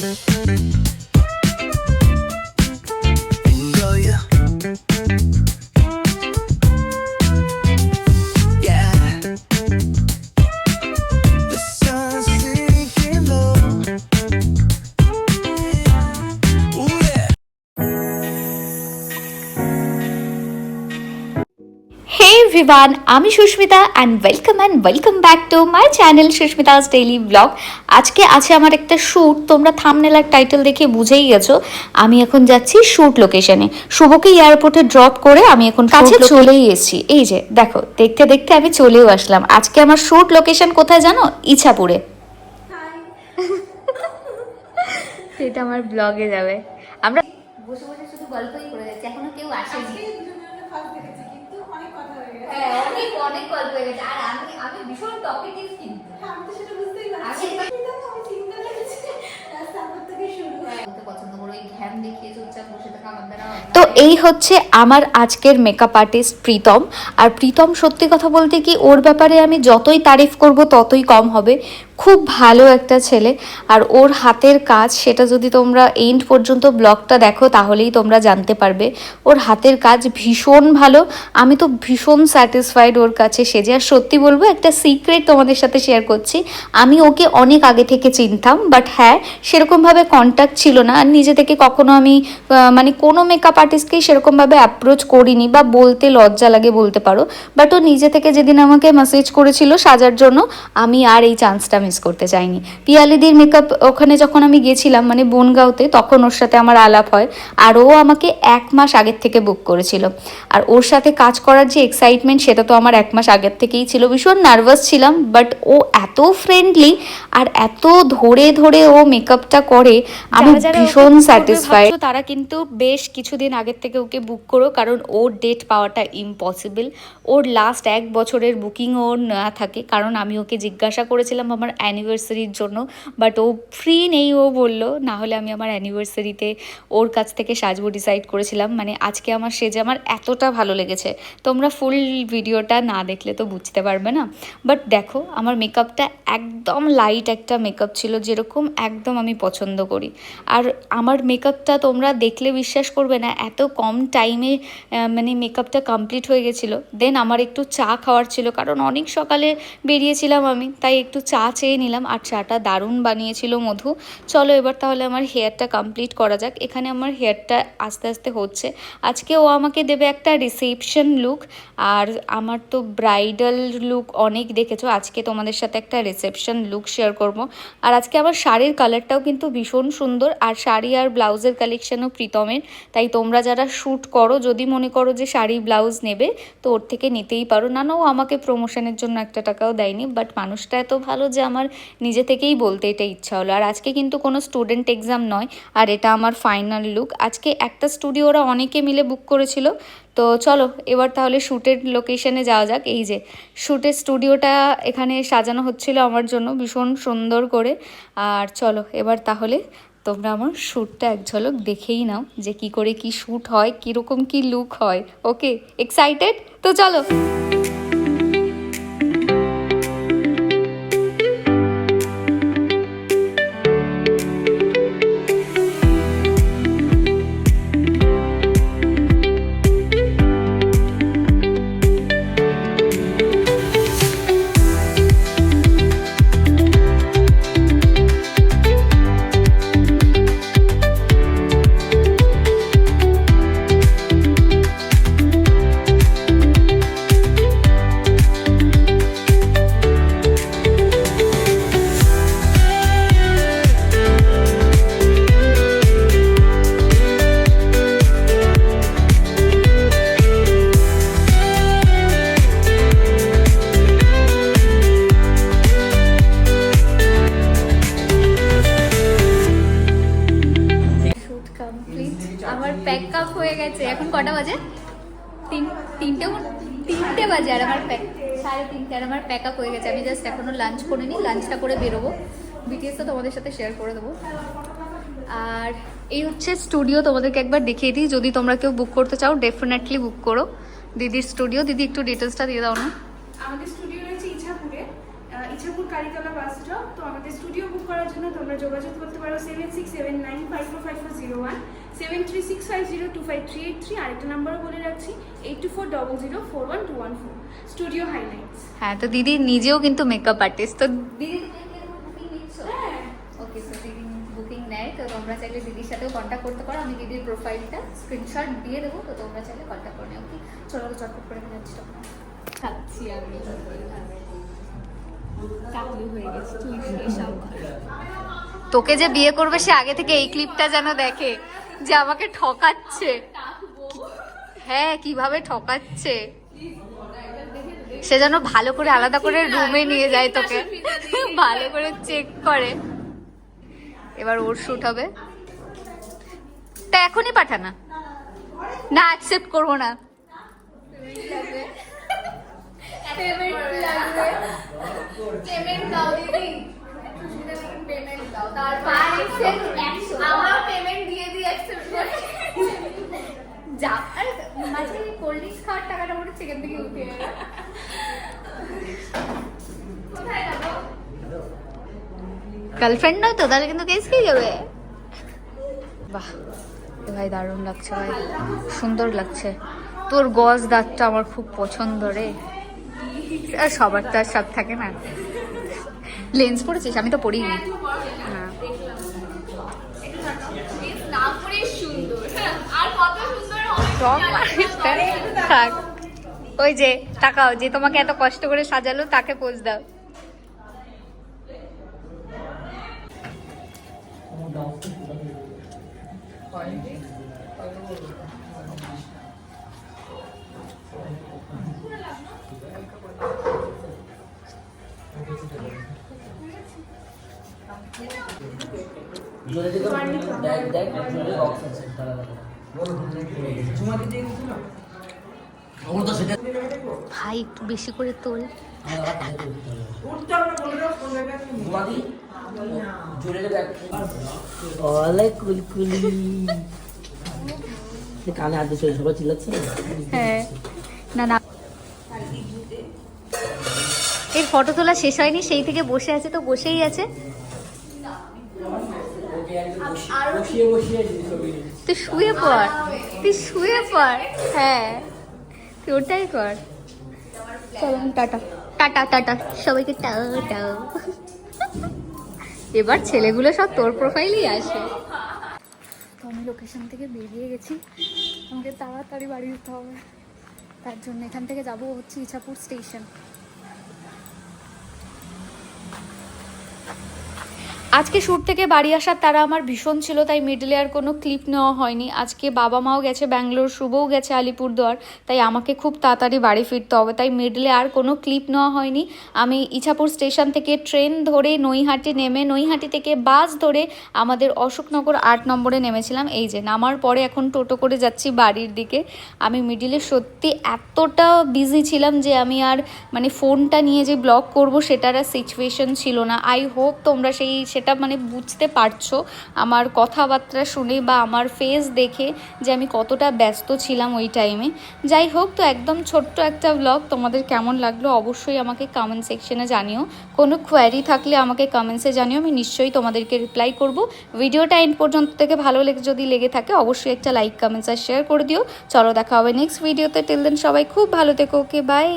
Thank you. Everyone আমি Susmita and welcome and welcome back to my channel Susmita's daily vlog আজকে আছে আমার একটা শ্যুট তোমরা থামনেল আর টাইটেল দেখে বুঝেই গেছো। আমি এখন যাচ্ছি শ্যুট লোকেশনে শুভকে এয়ারপোর্টে ড্রপ করে আমি এখন কাছে চলেই এসেছি। এই যে দেখো দেখতে দেখতে আমি চলেও আসলাম। আজকে আমার শ্যুট লোকেশন কোথায় জানো? ইছাপুরে। সেটা আমার ব্লগে যাবে। আমরা বসে বসে শুধু গল্পই করে যাচ্ছি। এখনও কেউ আসেনি হ্যাঁ অনেক গল্প হয়ে গেছে। আর আমি আমি ভীষণ টপিক কিন্তু। হয় না। তো এই হচ্ছে আমার আজকের মেকআপ আর্টিস্ট প্রীতম। আর প্রীতম সত্যি কথা বলতে কি ওর ব্যাপারে আমি যতই তারিফ করব ততই কম হবে। খুব ভালো একটা ছেলে। আর ওর হাতের কাজ, সেটা যদি তোমরা এন্ড পর্যন্ত ব্লগটা দেখো, তাহলেই তোমরা জানতে পারবে। ওর হাতের কাজ ভীষণ ভালো। আমি তো ভীষণ স্যাটিসফাইড ওর কাছে সেজে। আর সত্যি বলব, একটা সিক্রেট তোমাদের সাথে শেয়ার করছি। আমি ওকে অনেক আগে থেকে চিনতাম বাট হ্যাঁ সেরকমভাবে কন্ট্যাক্ট ছিল না। আর নিজে থেকে কখনো আমি মানে কোনো মেকআপ আর্টিস্টকেই সেরকমভাবে অ্যাপ্রোচ করিনি, বা বলতে লজ্জা লাগে বলতে পারো। বাট ও নিজে থেকে যেদিন আমাকে মেসেজ করেছিল সাজার জন্য, আমি আর এই চান্সটা মিস করতে চাইনি। পিয়ালিদির মেকআপ ওখানে যখন আমি গেছিলাম মানে বনগাঁওতে তখন ওর সাথে আমার আলাপ হয়। আর ও আমাকে এক মাস আগের থেকে বুক করেছিল। আর ওর সাথে কাজ করার যে এক্সাইটমেন্ট সেটা তো আমার এক মাস আগের থেকেই ছিল। ভীষণ নার্ভাস ছিলাম বাট ও এত ফ্রেন্ডলি আর এত ধরে ধরে ও মেকআপটা করে আমি ভীষণ স্যাটিসফাইড তারা কিন্তু বেশ কিছুদিন আগের থেকে ওকে বুক করো কারণ ওর ডেট পাওয়াটা ইম্পসিবল ওর লাস্ট এক বছরের বুকিং ওর না থাকে কারণ আমি ওকে জিজ্ঞাসা করেছিলাম আমার অ্যানিভার্সারির জন্য বাট ও ফ্রি নেই, ও বলল, না হলে আমি আমার অ্যানিভার্সারিতে ওর কাছ থেকে সাজবো ডিসাইড করেছিলাম। মানে আজকে আমার সেজে আমার এতটা ভালো লেগেছে। তোমরা ফুল ভিডিওটা না দেখলে তো বুঝতে পারবে না। বাট দেখো, আমার মেকআপটা একদম লাইট একটা মেকআপ ছিল, যেরকম একদম আমি পছন্দ করি। আর আমার মেকআপটা তোমরা দেখলে বিশ্বাস করবে না, এত কম টাইমে মানে মেকআপটা কমপ্লিট হয়ে গেছিল। দেন আমার একটু চা খাওয়ার ছিল, কারণ অনেক সকালে বেরিয়েছিলাম আমি, তাই একটু চা চেয়ে নিলাম আর চাটা দারুণ বানিয়েছিল মধু। চলো এবার তাহলে আমার হেয়ারটা কমপ্লিট করা যাক। এখানে আমার হেয়ারটা আস্তে আস্তে হচ্ছে। আজকে ও আমাকে দেবে একটা রিসেপশন লুক আর আমার তো ব্রাইডাল লুক অনেক দেখেছ। আজকে তোমাদের সাথে একটা রিসেপশন লুক শেয়ার করব। আর আজকে আমার শাড়ির কালারটাও কিন্তু ভীষণ সুন্দর আর শাড়ি আর ব্লাউজের কালেকশানও প্রীতমের। তাই তোমরা যারা শ্যুট করো, যদি মনে করো যে শাড়ি, ব্লাউজ নেবে, তো ওর থেকে নিতেই পারো। না না ও আমাকে প্রমোশনের জন্য একটা টাকাও দেয়নি বাট মানুষটা এত ভালো যে আমার নিজে থেকেই বলতে এটা ইচ্ছা হলো। আর আজকে কিন্তু কোনো স্টুডেন্ট এক্সাম নয়, আর এটা আমার ফাইনাল লুক আজকে একটা স্টুডিও ওরা অনেকে মিলে বুক করেছিল। তো চলো, এবার তাহলে শ্যুটের লোকেশনে যাওয়া যাক। এই যে শ্যুটের স্টুডিওটা এখানে সাজানো হচ্ছিল আমার জন্য, ভীষণ সুন্দর করে। আর চলো, এবার তাহলে তোমরা আমার শ্যুটটা এক ঝলক দেখেই নাও যে কি করে কি শ্যুট হয়, কীরকম কি লুক হয়। ওকে এক্সাইটেড তো চলো। প্যাক আপ হয়ে গেছে। এখন কটা বাজে? তিন তিনটে তিনটে বাজে আর আমার প্যাক সাড়ে তিনটে আর আমার প্যাক আপ হয়ে গেছে। আমি জাস্ট এখনও লাঞ্চ করে নিই লাঞ্চটা করে বেরোবো। বিটিএস তো তোমাদের সাথে শেয়ার করে দেবো। আর এই হচ্ছে স্টুডিও তোমাদেরকে একবার দেখিয়ে দিই। যদি তোমরা কেউ বুক করতে চাও ডেফিনেটলি বুক করো। দিদির স্টুডিও দিদি একটু ডিটেলসটা দিয়ে দাও না। আমাদের স্টুডিও রয়েছে ইছাপুরে। আহ, ইচ্ছাপুর কারিতলা বাস স্টপ তো আমাদের স্টুডিও বুক করার জন্য তোমরা যোগাযোগ করতে পারো seven six seven nine five four five four zero one seven three six five zero two five three eight three আরেকটা নাম্বারও বলে রাখছি eight two four double zero four one two one four studio highlights হ্যাঁ তো দিদি নিজেও কিন্তু makeup artist তো দিদি বুকিং হ্যাঁ। ওকে তো দিদি বুকিং নেয় তো তোমরা চাইলে দিদির সাথেও কন্ট্যাক্ট করতে পারো আমি দিদির প্রোফাইলটা স্ক্রিনশট দিয়ে দেবো তো তোমরা চাইলে কন্ট্যাক্ট করে নিও কি চলো তো চটপট করে যাচ্ছি তখন। খাচ্ছি আমি। কাকলি হয়ে গেছে তুই সব তোকে যে বিয়ে করবে সে আগে থেকে এই ক্লিপটা যেন দেখে। যে আমাকে ঠকাচ্ছে। হ্যাঁ কীভাবে ঠকাচ্ছে? সে যেন ভালো করে আলাদা করে রুমে নিয়ে যায় তোকে। ভালো করে চেক করে। এবার ওর শুট হবে। তা এখনই পাঠানা। না অ্যাকসেপ্ট করব না। পেমেন্ট পেমেন্ট দাও দিদি। পেমেন্ট দাও। তারপর গার্লফ্রেন্ড নয় তো, তাহলে কিন্তু কেস খেয়ে যাবে। বাহ ভাই দারুণ লাগছে ভাই। সুন্দর লাগছে। তোর গজ দাঁতটা আমার খুব পছন্দ রে। আর সবার তো আর সব থাকে না। লেন্স পড়েছিস আমি তো পড়িনি না না করে সুন্দর আর কত সুন্দর হবে রং মারিস না। থাক। ওই যে তাকাও যে তোমাকে এত কষ্ট করে সাজালো তাকে পোজ দাও। জলে থেকে ভাই একটু বেশি করে তোল। কানে হাত দিয়ে সবাই চিল্লাচ্ছে? হ্যাঁ। না না। এর ফটো তোলা শেষ হয়নি সেই থেকে বসে আছে তো বসেই আছে। তুই শুয়ে পড় তুই শুয়ে পড় হ্যাঁ। তুই ওটাই কর। চলো টাটা। Tata tata. সবাইকে টাও এবার ছেলেগুলো সব তোর প্রোফাইলই আসে। তো আমি লোকেশন থেকে বেরিয়ে গেছি। আমাকে তাড়াতাড়ি বাড়ি যেতে হবে। তার জন্য এখান থেকে যাব হচ্ছে ইছাপুর স্টেশন আজকে শ্যুট থেকে বাড়ি আসার তারা আমার ভীষণ ছিল, তাই মিডলে আর কোনো ক্লিপ নেওয়া হয়নি। আজকে বাবা মাও গেছে, ব্যাঙ্গালোর শুভও গেছে আলিপুরদুয়ার, তাই আমাকে খুব তাড়াতাড়ি বাড়ি ফিরতে হবে, তাই মিডলে আর কোনো ক্লিপ নেওয়া হয়নি। আমি ইছাপুর স্টেশন থেকে ট্রেন ধরে নৈহাটি নেমে, নৈহাটি থেকে বাস ধরে আমাদের অশোকনগর আট নম্বরে নেমেছিলাম। এই যে, নামার পরে এখন টোটো করে যাচ্ছি বাড়ির দিকে। আমি মিডিলে সত্যি এতটা বিজি ছিলাম যে আমি আর মানে ফোনটা নিয়ে যে ব্লগ করব, সেটার আর সিচুয়েশন ছিল না। আই হোপ তোমরা সেই সেটা মানে বুঝতে পারছ আমার কথাবার্তা শুনে বা আমার ফেস দেখে যে আমি কতটা ব্যস্ত ছিলাম ওই টাইমে যাই হোক, তো একদম ছোট্ট একটা ব্লগ তোমাদের কেমন লাগল অবশ্যই আমাকে কমেন্ট সেকশনে জানিও। কোনো কোয়ারি থাকলে আমাকে কমেন্টসে জানিও, আমি নিশ্চয়ই তোমাদেরকে রিপ্লাই করব। ভিডিওটা এন্ড পর্যন্ত থেকে ভালো লেগে যদি লেগে থাকে, অবশ্যই একটা লাইক কমেন্টস আর শেয়ার করে দিও। চলো দেখা হবে নেক্সট ভিডিওতে টিল দেন সবাই খুব ভালো থেকো ওকে বাই